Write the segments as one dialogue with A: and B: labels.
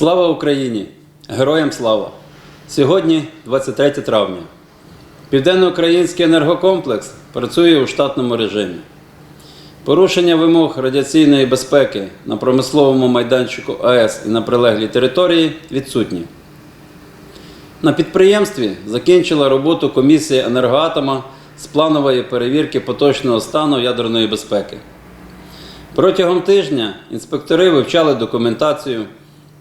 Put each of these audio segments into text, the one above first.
A: Слава Україні! Героям слава! Сьогодні 23 травня. Південноукраїнський енергокомплекс працює у штатному режимі. Порушення вимог радіаційної безпеки на промисловому майданчику АЕС і на прилеглій території відсутні. На підприємстві закінчила роботу комісія енергоатома з планової перевірки поточного стану ядерної безпеки. Протягом тижня інспектори вивчали документацію,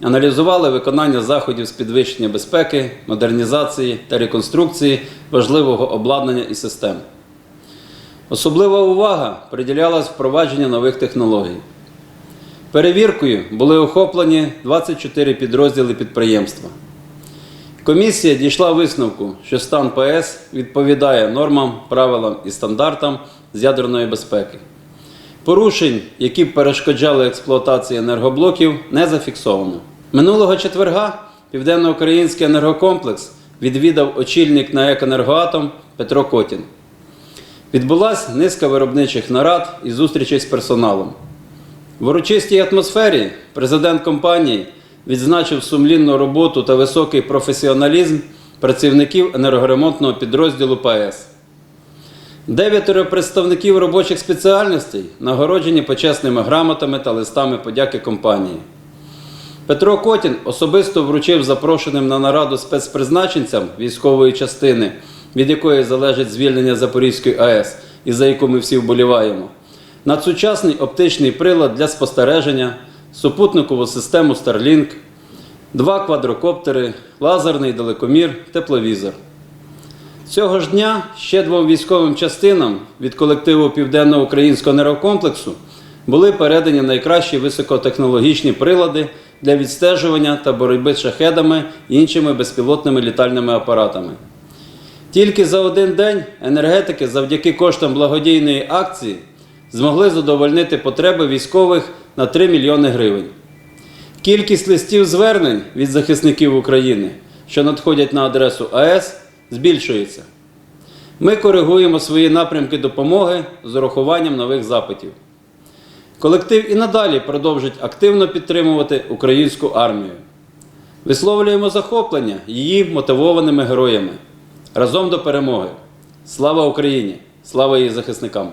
A: аналізували виконання заходів з підвищення безпеки, модернізації та реконструкції важливого обладнання і систем. Особлива увага приділялась впровадженню нових технологій. Перевіркою були охоплені 24 підрозділи підприємства. Комісія дійшла висновку, що стан ПС відповідає нормам, правилам і стандартам з ядерної безпеки. Порушень, які б перешкоджали експлуатації енергоблоків, не зафіксовано. Минулого четверга Південноукраїнський енергокомплекс відвідав очільник на «Екенергоатом» Петро Котін. Відбулась низка виробничих нарад і зустрічей з персоналом. В урочистій атмосфері президент компанії відзначив сумлінну роботу та високий професіоналізм працівників енергоремонтного підрозділу ПАЕС. Дев'ятеро представників робочих спеціальностей нагороджені почесними грамотами та листами подяки компанії. Петро Котін особисто вручив запрошеним на нараду спецпризначенцям військової частини, від якої залежить звільнення Запорізької АЕС і за яку ми всі вболіваємо, надсучасний оптичний прилад для спостереження, супутникову систему Starlink, два квадрокоптери, лазерний далекомір, тепловізор. Цього ж дня ще двом військовим частинам від колективу Південно-Українського енергокомплексу були передані найкращі високотехнологічні прилади для відстежування та боротьби з шахедами і іншими безпілотними літальними апаратами. Тільки за один день енергетики завдяки коштам благодійної акції змогли задовольнити потреби військових на 3 мільйони гривень. Кількість листів звернень від захисників України, що надходять на адресу АЕС, збільшується. Ми коригуємо свої напрямки допомоги з урахуванням нових запитів. Колектив і надалі продовжить активно підтримувати українську армію. Висловлюємо захоплення її мотивованими героями. Разом до перемоги. Слава Україні! Слава її захисникам!